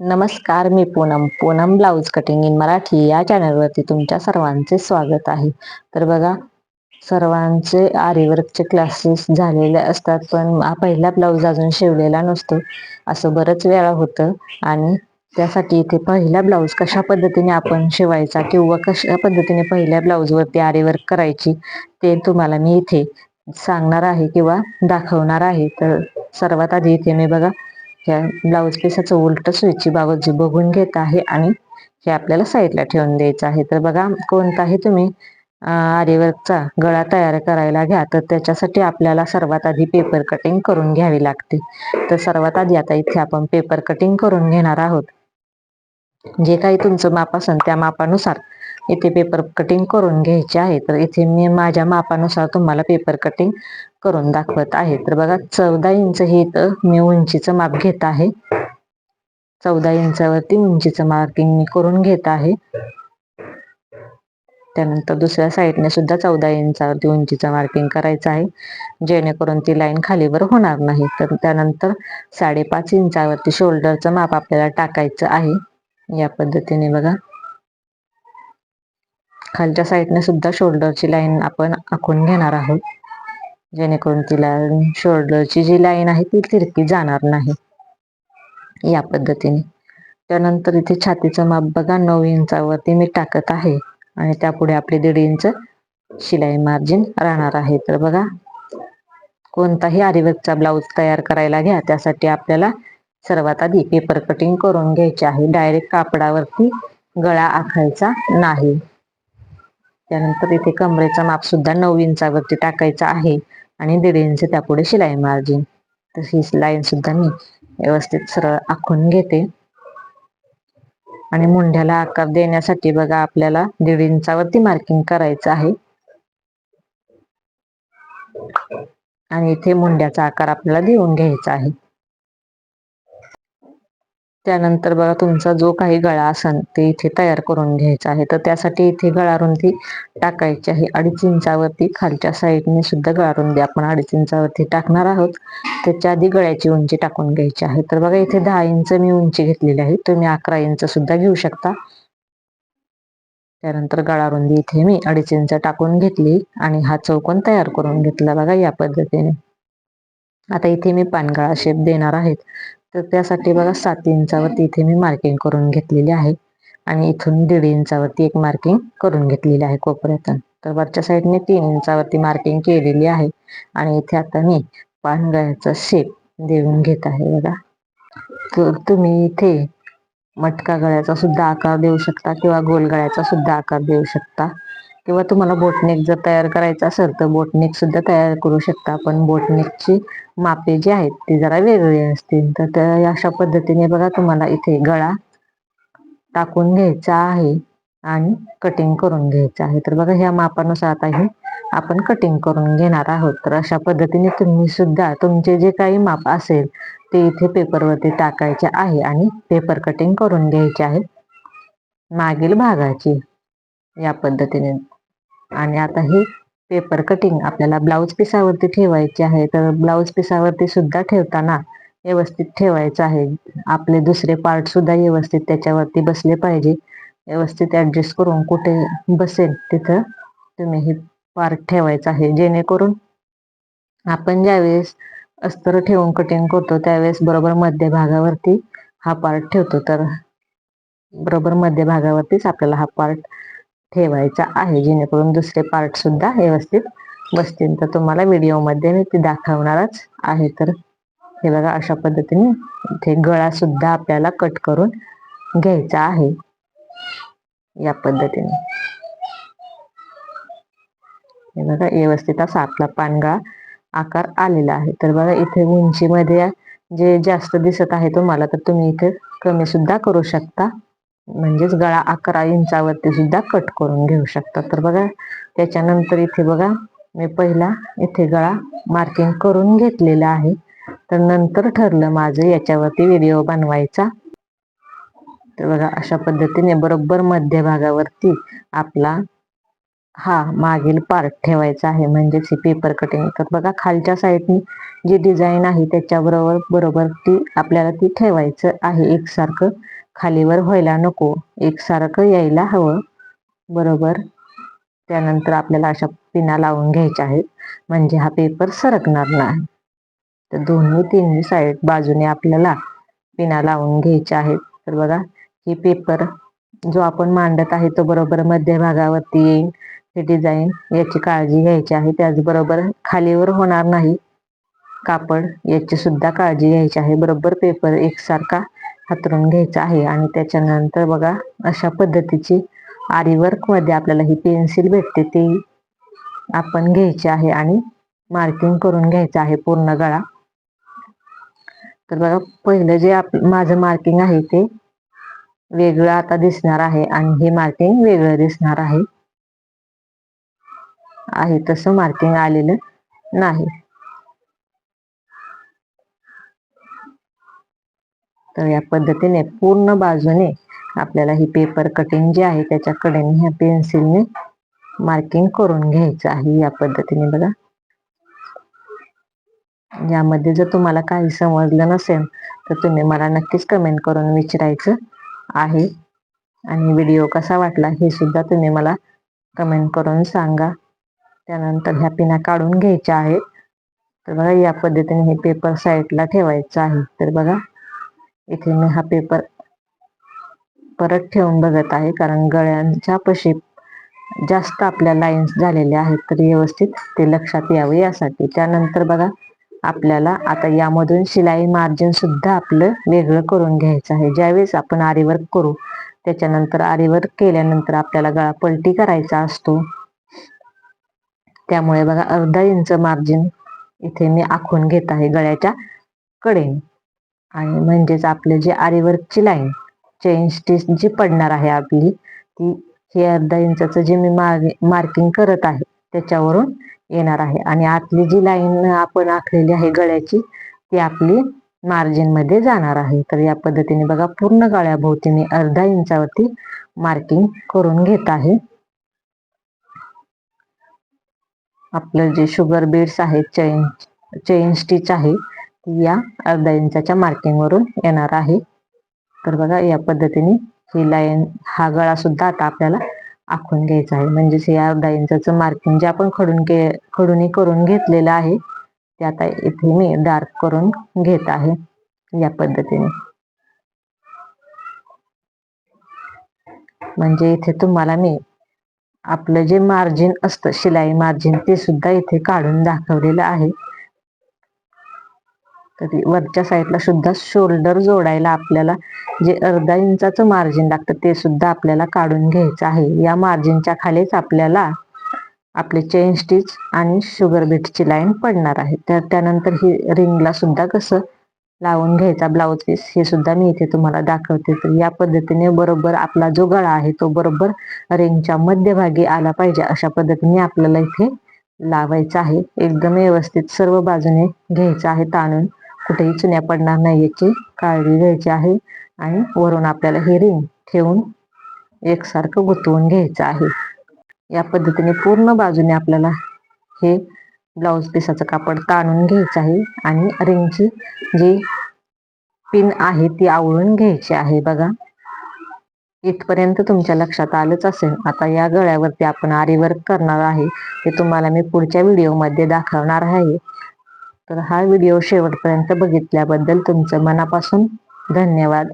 नमस्कार मी Poonam. Poonam blouse cutting in Marathi या चॅनलवरती तुमच्या सर्वांचे स्वागत आहे. तर बघा सर्वांचे आरीवर्कचे क्लासेस झालेले असतात पण हा पहिला ब्लाऊज अजून शिवलेला नसतो. असं बरंच वेळा होतं आणि त्यासाठी इथे पहिला ब्लाऊज कशा पद्धतीने आपण शिवायचा किंवा कशा पद्धतीने पहिल्या ब्लाऊजवरती आरीवर्क करायची ते तुम्हाला मी इथे सांगणार आहे किंवा दाखवणार आहे. तर सर्वात आधी इथे मी बघा ह्या ब्लाऊज पिसाचं उलट स्विचची बाबत बघून घेत आहे आणि हे आपल्याला साईडला ठेवून द्यायचं आहे. तर बघा कोणताही तुम्ही आरीवर्कचा गळा तयार करायला घ्या तर त्याच्यासाठी आपल्याला सर्वात आधी पेपर कटिंग करून घ्यावी लागते. तर सर्वात आधी आता इथे आपण पेपर कटिंग करून घेणार आहोत. जे काही तुमचं माप असेल त्या मापानुसार इथे पेपर कटिंग करून घ्यायचे आहे. तर इथे मी माझ्या मापानुसार तुम्हाला पेपर कटिंग करून दाखवत आहे. तर बघा चौदा इंच हे इथं मी उंचीचं माप घेत आहे. चौदा इंचावरती उंचीचं मार्किंग मी करून घेत आहे. त्यानंतर दुसऱ्या साईडने सुद्धा चौदा इंचावरती उंचीचं मार्किंग करायचं आहे. जेणेकरून ती लाईन खालीवर होणार नाही. तर त्यानंतर साडेपाच इंचावरती शोल्डरचं माप आपल्याला टाकायचं आहे. या पद्धतीने बघा. खालच्या साईडने सुद्धा शोल्डरची लाईन आपण आखून घेणार आहोत. जेणेकरून तिला शोल्डरची जी लाईन आहे ती तिरकी जाणार नाही. या पद्धतीने. त्यानंतर इथे छातीचं माप बघा नऊ इंचावरती मी टाकत आहे. आणि त्यापुढे आपले दीड इंच शिलाई मार्जिन राहणार आहे. तर बघा कोणताही आरिवर्कचा ब्लाऊज तयार करायला घ्या. त्यासाठी आपल्याला सर्वात आधी पेपर कटिंग करून घ्यायचे आहे. डायरेक्ट कापडावरती गळा आखायचा नाही. त्यानंतर इथे कमरेचा माप सुद्धा नऊ इंचावरती टाकायचा आहे. आणि दीड इंच त्यापुढे शिलाई मार्जिन. तर ही लाईन सुद्धा मी व्यवस्थित सरळ आखून घेते. आणि मुंढ्याला आकार देण्यासाठी बघा आपल्याला दीड इंचावरती मार्किंग करायचं आहे. आणि इथे मुंड्याचा आकार आपल्याला देऊन घ्यायचा आहे. त्यानंतर बघा तुमचा जो काही गळा असेल ते इथे तयार करून घ्यायचा आहे. तर त्यासाठी इथे गळारुंदी टाकायची आहे. अडीच इंचावरती खालच्या साईडने सुद्धा गळारुंदी आपण अडीच इंचावरती टाकणार आहोत. त्याच्या आधी गळ्याची उंची टाकून घ्यायची आहे. तर बघा इथे दहा इंच मी उंची घेतलेली आहे. तुम्ही अकरा इंच सुद्धा घेऊ शकता. त्यानंतर गळारुंदी इथे मी अडीच इंच टाकून घेतली आणि हा चौकोन तयार करून घेतला बघा या पद्धतीने. आता इथे मी पानगळा शेप देणार आहेत. तर त्यासाठी बघा सात इंचावरती इथे मी मार्किंग करून घेतलेली आहे. आणि इथून दीड इंचावरती एक मार्किंग करून घेतलेली आहे कोपऱ्यातून. तर वरच्या साईडने तीन इंचावरती मार्किंग केलेली आहे. आणि इथे आता मी पानगळ्याचा शेप देऊन घेत आहे बघा. तर तुम्ही इथे मटका गळ्याचा सुद्धा आकार देऊ शकता किंवा गोल गळ्याचा सुद्धा आकार देऊ शकता. किंवा तुम्हाला बोटनेक जर तयार करायचं असेल तर बोटनेक सुद्धा तयार करू शकता. पण बोटनेकची मापे जी आहेत ती जरा वेगळी असतील. तर त्या अशा पद्धतीने बघा तुम्हाला इथे गळा टाकून घ्यायचा आहे आणि कटिंग करून घ्यायचं आहे. तर बघा ह्या मापानुसार आता हे आपण कटिंग करून घेणार आहोत. तर अशा पद्धतीने तुम्ही सुद्धा तुमचे जे काही माप असेल ते इथे पेपरवरती टाकायचे आहे आणि पेपर कटिंग करून घ्यायचे आहे. मागील भागाची या पद्धतीने. आणि आता हे पेपर कटिंग आपल्याला ब्लाऊज पिसावरती ठेवायचे आहे. तर ब्लाऊज पिसावरती सुद्धा ठेवताना व्यवस्थित ठेवायचं आहे. आपले दुसरे पार्ट सुद्धा व्यवस्थित त्याच्यावरती बसले पाहिजे. व्यवस्थित ऍडजस्ट करून कुठे बसेल तिथं तुम्ही हे पार्ट ठेवायचं आहे. जेणेकरून आपण ज्यावेळेस अस्तर ठेवून कटिंग करतो त्यावेळेस बरोबर मध्य भागावरती हा पार्ट ठेवतो. तर बरोबर मध्य भागावरतीच आपल्याला हा पार्ट ठेवायचा आहे. जेणेकरून दुसरे पार्ट सुद्धा व्यवस्थित बसतील. तर तुम्हाला व्हिडिओमध्ये मी ते दाखवणारच आहे. तर हे बघा अशा पद्धतीने इथे गळा सुद्धा आपल्याला कट करून घ्यायचा आहे. या पद्धतीने. हे बघा व्यवस्थित असा आपला पानगळा आकार आलेला आहे. तर बघा इथे उंचीमध्ये जे जास्त दिसत आहे तुम्हाला तर तुम्ही इथे कमी सुद्धा करू शकता. म्हणजेच गळा अकरा इंचावरती सुद्धा कट करून घेऊ शकता. तर बघा त्याच्यानंतर इथे बघा मी पहिला इथे गळा मार्किंग करून घेतलेला आहे. तर नंतर ठरलं माझं याच्यावरती व्हिडिओ बनवायचा. तर बघा अशा पद्धतीने बरोबर मध्यभागावरती आपला हा मागील पार्ट ठेवायचा आहे. म्हणजेच ही पेपर कटिंग तर बघा खालच्या साईडनी जी डिझाईन आहे त्याच्याबरोबर बरोबर ती आपल्याला ती ठेवायचं आहे एकसारखं. खालीवर व्हायला नको. एकसारखं यायला हवं. बरोबर? त्यानंतर आपल्याला अशा पिना लावून घ्यायच्या आहेत. म्हणजे हा पेपर सरकणार नाही. तर दोन्ही तिन्ही साईड बाजूने आपल्याला पिना लावून घ्यायच्या आहेत. तर बघा हे पेपर जो आपण मांडत आहे तो बरोबर मध्यभागावरती येईल हे डिझाईन याची काळजी घ्यायची आहे. त्याचबरोबर खालीवर होणार नाही. कापड याची सुद्धा काळजी घ्यायची आहे. बरोबर? पेपर एकसारखा हातरून घ्यायचं आहे. आणि त्याच्यानंतर बघा अशा पद्धतीची आरीवर्कमध्ये आपल्याला ही पेन्सिल भेटते ती आपण घ्यायची आहे आणि मार्किंग करून घ्यायचं आहे पूर्ण गळा. तर बघा पहिलं जे आप माझं मार्किंग आहे ते वेगळं आता दिसणार आहे आणि हे मार्किंग वेगळं दिसणार आहे. आहे तसं मार्किंग आलेलं नाही. तर या पद्धतीने पूर्ण बाजूने आपल्याला ही पेपर कटिंग जी आहे त्याच्याकडे ह्या पेन्सिलने मार्किंग करून घ्यायचं आहे या पद्धतीने बघा. यामध्ये जर तुम्हाला काही समजलं नसेल तर तुम्ही मला नक्कीच कमेंट करून विचारायचं आहे. आणि व्हिडिओ कसा वाटला हे सुद्धा तुम्ही मला कमेंट करून सांगा. त्यानंतर ह्या पिना काढून घ्यायच्या आहेत. तर बघा या पद्धतीने हे पेपर साईडला ठेवायचं आहे. तर बघा इथे मी हा पेपर परत ठेवून बघत आहे कारण गळ्यांच्या पशी जास्त आपल्या लाईन्स झालेल्या आहेत तर व्यवस्थित ते लक्षात यावं यासाठी. त्यानंतर बघा आपल्याला आता यामधून शिलाई मार्जिन सुद्धा आपलं वेगळं करून घ्यायचं आहे. ज्यावेळेस आपण आरीवर्क करू त्याच्यानंतर आरीवर्क केल्यानंतर आपल्याला गळा पलटी करायचा असतो. त्यामुळे बघा अर्धा इंच मार्जिन इथे मी आखून घेत आहे गळ्याच्या कडे आणि म्हणजेच आपले जे आरीवर्कची लाईन चेन स्टिच जी पडणार आहे आपली ती हे अर्धा इंचाचं जे मी मार्किंग करत आहे त्याच्यावरून येणार आहे. आणि आतली जी लाईन आपण आखलेली आहे गळ्याची ती आपली मार्जिनमध्ये जाणार आहे. तर या पद्धतीने बघा पूर्ण गळ्याभोवती मी अर्धा इंचावरती मार्किंग करून घेत आहे. आपलं जे शुगर बीड्स आहेत चैन चेन स्टिच आहे. या अर्धा इंचाच्या मार्किंगवरून येणार आहे. तर बघा या पद्धतीने ही लाईन हा गळा सुद्धा आता आपल्याला आखून घ्यायचा आहे. म्हणजेच या अर्धा इंचाचं मार्किंग जे आपण खडून के खडूनही करून घेतलेलं आहे ते आता इथे मी डार्क करून घेत आहे या पद्धतीने. म्हणजे इथे तुम्हाला मी आपलं जे मार्जिन असतं शिलाई मार्जिन ते सुद्धा इथे काढून दाखवलेलं आहे. कधी वरच्या साईडला सुद्धा शोल्डर जोडायला आपल्याला जे अर्धा इंचाचं मार्जिन लागतं ते सुद्धा आपल्याला काढून घ्यायचं आहे. या मार्जिनच्या खालीच आपल्याला आपले चेन स्टिच आणि शुगर बीटची लाईन पडणार आहे. तर त्यानंतर ही रिंगला सुद्धा कसं लावून घ्यायचा ब्लाऊज पीस हे सुद्धा मी इथे तुम्हाला दाखवते. तर या पद्धतीने बरोबर आपला जो गळा आहे तो बरोबर रिंगच्या मध्यभागी आला पाहिजे. अशा पद्धतीने आपल्याला इथे लावायचा आहे. एकदम व्यवस्थित सर्व बाजूने घ्यायचं आहे ताणून. कुठेही चुन्या पडणार नाही याची काळजी घ्यायची आहे. आणि वरून आपल्याला हे रिंग ठेवून एकसारखं गुंतवून घ्यायचं आहे. या पद्धतीने पूर्ण बाजूने आपल्याला हे ब्लाऊज पिसाचं कापड ताणून घ्यायचं आहे. आणि रिंगची जी पिन आहे ती आवळून घ्यायची आहे. बघा. इथपर्यंत तुमच्या लक्षात आलंच असेल. आता या गळ्यावरती आपण आरी वर्क करणार आहे. ते तुम्हाला मी पुढच्या व्हिडिओमध्ये दाखवणार आहे. तर हा व्हिडिओ शेवटपर्यंत बघितल्याबद्दल तुमचं मनापासून धन्यवाद.